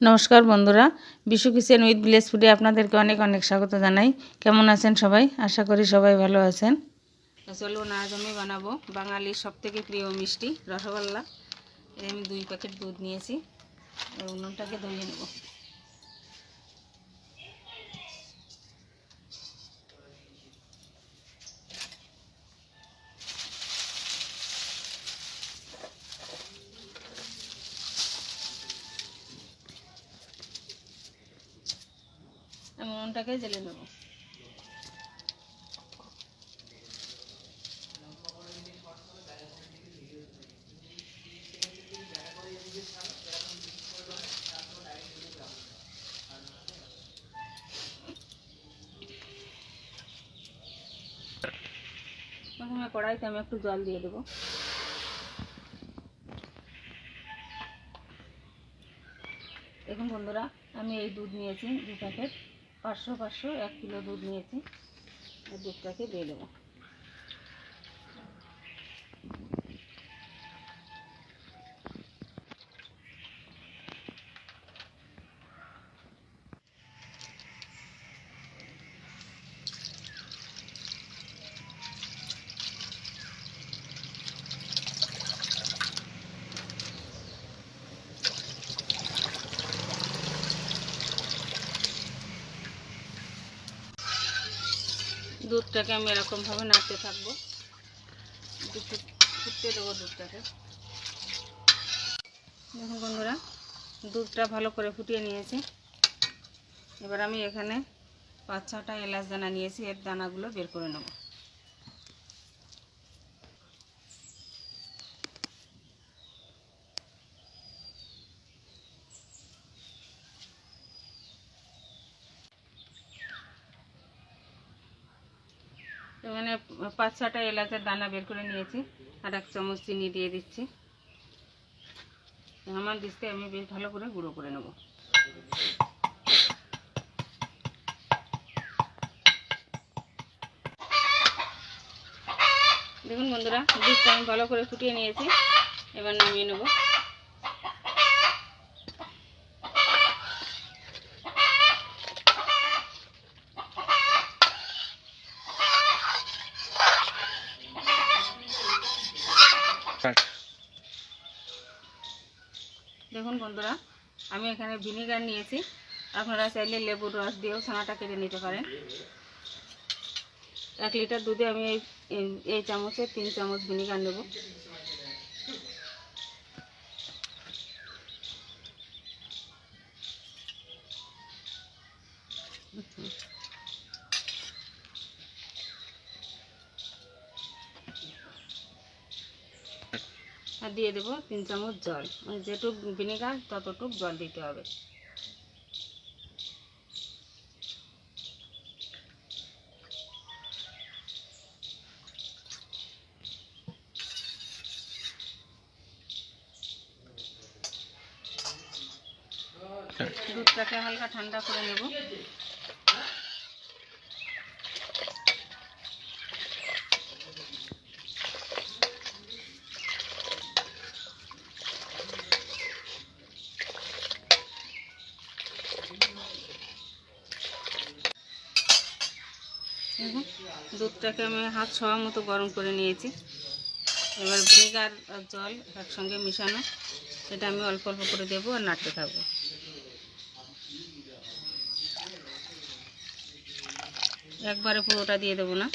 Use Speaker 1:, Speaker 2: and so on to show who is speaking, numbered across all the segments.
Speaker 1: নমস্কার বন্ধুরা। Bishu kitchen with village ফুডে আপনাদেরকে অনেক অনেক স্বাগত জানাই। কেমন আছেন সবাই? আশা করি সবাই ভালো আছেন। চলুন আজ আমি বানাবো বাঙালির সবথেকে প্রিয় মিষ্টি, রসগোল্লা। আমি দুই প্যাকেট দুধ নিয়েছি। আর উনুনটাকে ধরিয়ে নেব। উনুনটাকে জেলে নেব। প্রথমে কড়াইতে আমি একটু জল দিয়ে দেবো। দেখুন বন্ধুরা, আমি এই দুধ নিয়েছি দু প্যাকেট। পাঁচশো পাঁচশো এক কিলো দুধ নিয়েছি দুধটাকে দিয়ে দেবো। দুধটাকে আমি এরকমভাবে নাড়তে থাকব। ফুটতে দেবো দুধটাকে। দেখুন বন্ধুরা, দুধটা ভালো করে ফুটিয়ে নিয়েছি। এবার আমি এখানে পাঁচ ছটা এলাচ দানা নিয়েছি, এর দানাগুলো বের করে নেব। এখানে পাঁচ ছটা এলাচের দানা বের করে নিয়েছি। আর এক চামচ চিনি দিয়ে দিচ্ছি। আমার ডিশকে আমি বেশ ভালো করে গুঁড়ো করে নেব। দেখুন বন্ধুরা, ডিশটা আমি ভালো করে ফুটিয়ে নিয়েছি। এবার নামিয়ে নেব। বন্ধুরা, আমি এখানে ভিনিগার নিয়েছি। আপনারা চাইলে লেবুর রস দিয়েও ছানাটা কেটে নিতে পারেন। এক লিটার দুধে আমি এই এই- চামচে তিন চামচ ভিনিগার নেব। দিয়ে দেবো তিন চামচ জল। মানে যেটুক ভিনেগার, ততটুক জল দিতে হবে। দুধটাকে হালকা ঠান্ডা করে নেব। দুধটাকে আমি হাত ছোঁয়া মতো গরম করে নিয়েছি। এবার ভিনেগার আর জল একসঙ্গে মিশানো এটা আমি অল্প অল্প করে দেবো আর নাড়তে থাকব। একবারে পুরোটা দিয়ে দেবো না।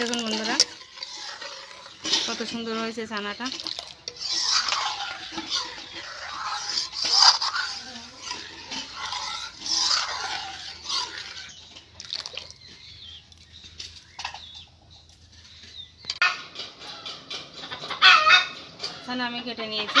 Speaker 1: দেখুন বন্ধুরা, কত সুন্দর হয়েছে ছানাটা। ছানা আমি কেটে নিয়েছি।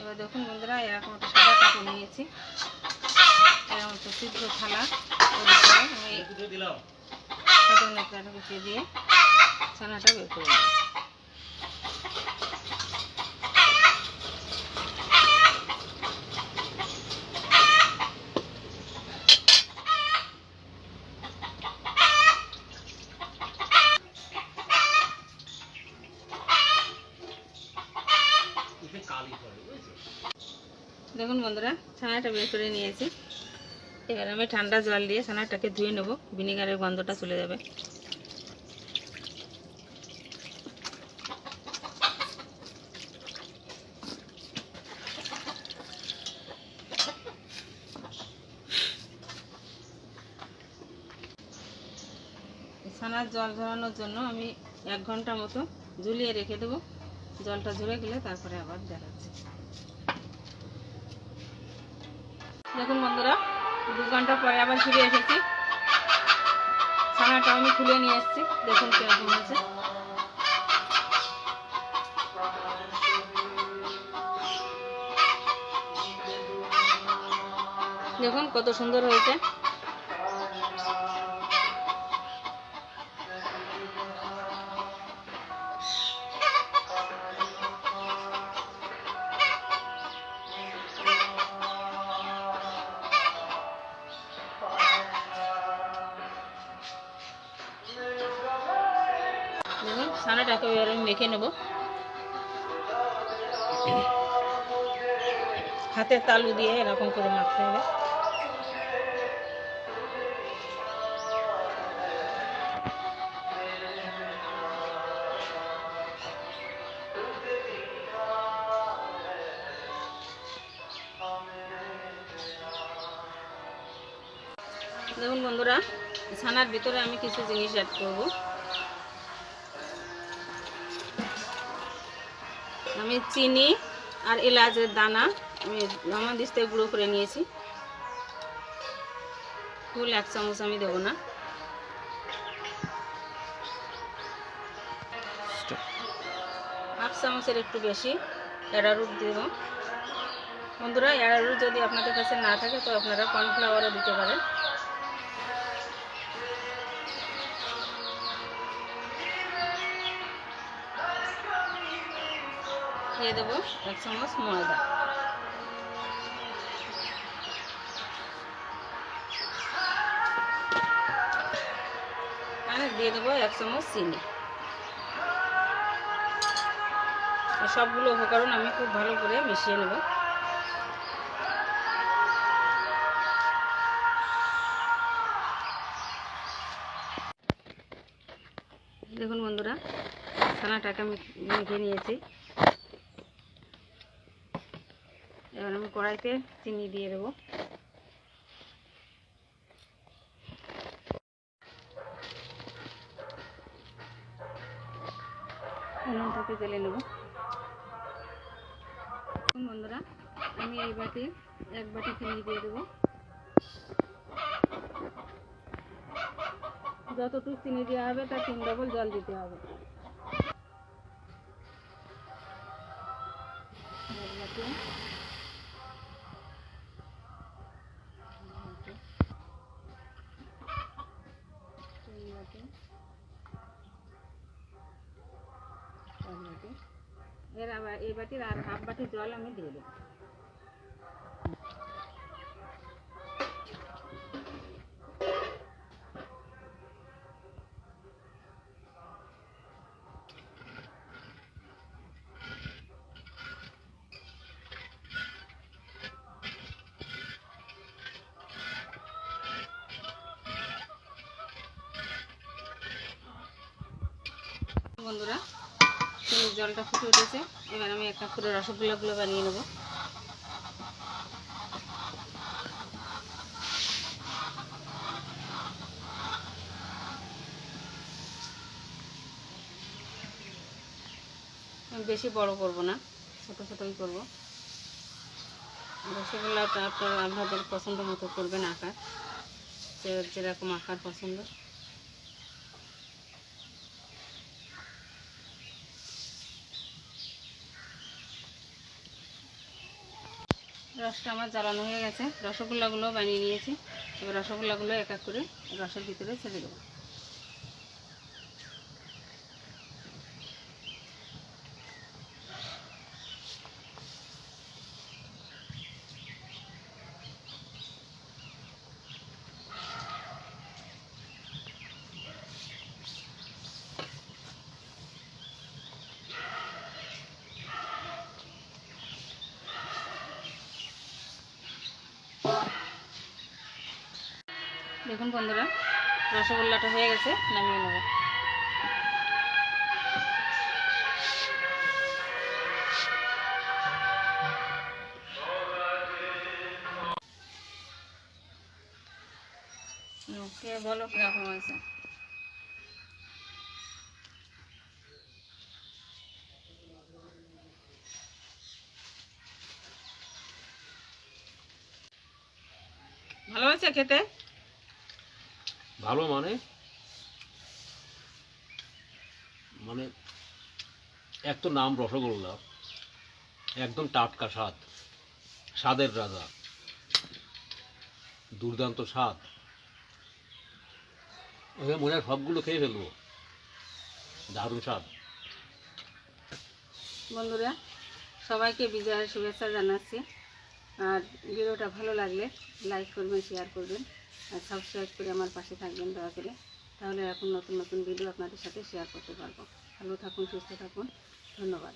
Speaker 1: এবার দেখুন বন্ধুরা, এরকম সাদা কাপড় নিয়েছি। এরকম একটা শুদ্ধ থালা ছানাটা বের করে। দেখুন বন্ধুরা ছানাটা বের করে নিয়েছি এবার আমি ঠান্ডা জল দিয়ে ছানাটাকে ধুয়ে নেব। ভিনেগারের গন্ধটা চলে যাবে। ছানার জল ঝরানোর জন্য আমি এক ঘণ্টা মতো ঝুলিয়ে রেখে দেবো। জলটা ঝরে গেলে তারপরে আবার দেখাচ্ছি। দেখুন বন্ধুরা দু ঘণ্টা পরে আবার ফিরে এসেছি। ছানাটা আমি খুলে নিয়ে এসেছি। দেখুন কীরকম আছে দেখুন কত সুন্দর হয়েছে। ছানাটাকে আমি মেখে নেব। হাতের তালু দিয়ে এরকম করে মাখতে হবে। দেখুন বন্ধুরা ছানার ভিতরে আমি কিছু জিনিস অ্যাড করব। আমি চিনি আর এলাচের দানা আমি আমার দিস থেকে গুঁড়ো করে নিয়েছি। ফুল এক চামচ আমি দেবো না। হাফ চামচের একটু বেশি অ্যারারুট দেব। বন্ধুরা অ্যারারুট যদি আপনাদের কাছে না থাকে, তো আপনারা কর্নফ্লাওয়ারও দিতে পারেন। দিয়ে দেবো। এক চামচ ময়দা। দিয়ে দেবো এক চামচ চিনি। সবগুলো উপকরণ আমি খুব ভালো করে মিশিয়ে নেব। দেখুন বন্ধুরা, ছানাটাকে আমি মেখে নিয়েছি এবার আমি কড়াইতে চিনি দিয়ে দেবো। উনুনটাকে জ্বেলে নেব। বন্ধুরা, আমি এই বাটি এক বাটি চিনি দিয়ে দেবো। যতটুকু চিনি দেওয়া হবে, তার তিন ডবল জল দিতে হবে। এই বাটির আর হাফ বাটি জল আমি দিয়ে দেবো। বন্ধুরা জলটা ফুটে উঠেছে। এবার আমি একটা করে রসগোল্লাগুলো বানিয়ে নেব। বেশি বড় করব না, ছোট ছোটই করব। রসগোল্লাটা আপনারা আপনাদের পছন্দ মতো করবেন, আকার যেরকম আকার পছন্দ। রসটা আমার জ্বালানো হয়ে গেছে। রসগোল্লাগুলো বানিয়ে নিয়েছি। এবার রসগোল্লাগুলো এক এক করে রসের ভিতরে ছেড়ে দেবো। দেখুন বন্ধুরা রসগোল্লাটা হয়ে গেছে নামিয়ে নেব। কে বলো কীরকম হয়েছে? ভালো হয়েছে খেতে?
Speaker 2: ভালো মানে? মানে এক তো নাম রসগোল্লা, একদম টাটকা স্বাদ, স্বাদের রাজা, দুর্দান্ত স্বাদ। ওকে মনে হয় সবগুলো খেয়ে ফেলব। দারুণ স্বাদ।
Speaker 1: বন্ধুরা, সবাইকে বিজয়ের শুভেচ্ছা জানাচ্ছি। আর ভিডিওটা ভালো লাগলে লাইক করবেন শেয়ার করবেন। আর সাবস্ক্রাইব করে আমার পাশে থাকবেন দয়া করে। তাহলে এখন নতুন নতুন ভিডিও আপনাদের সাথে শেয়ার করতে পারব। ভালো থাকুন, সুস্থ থাকুন। ধন্যবাদ।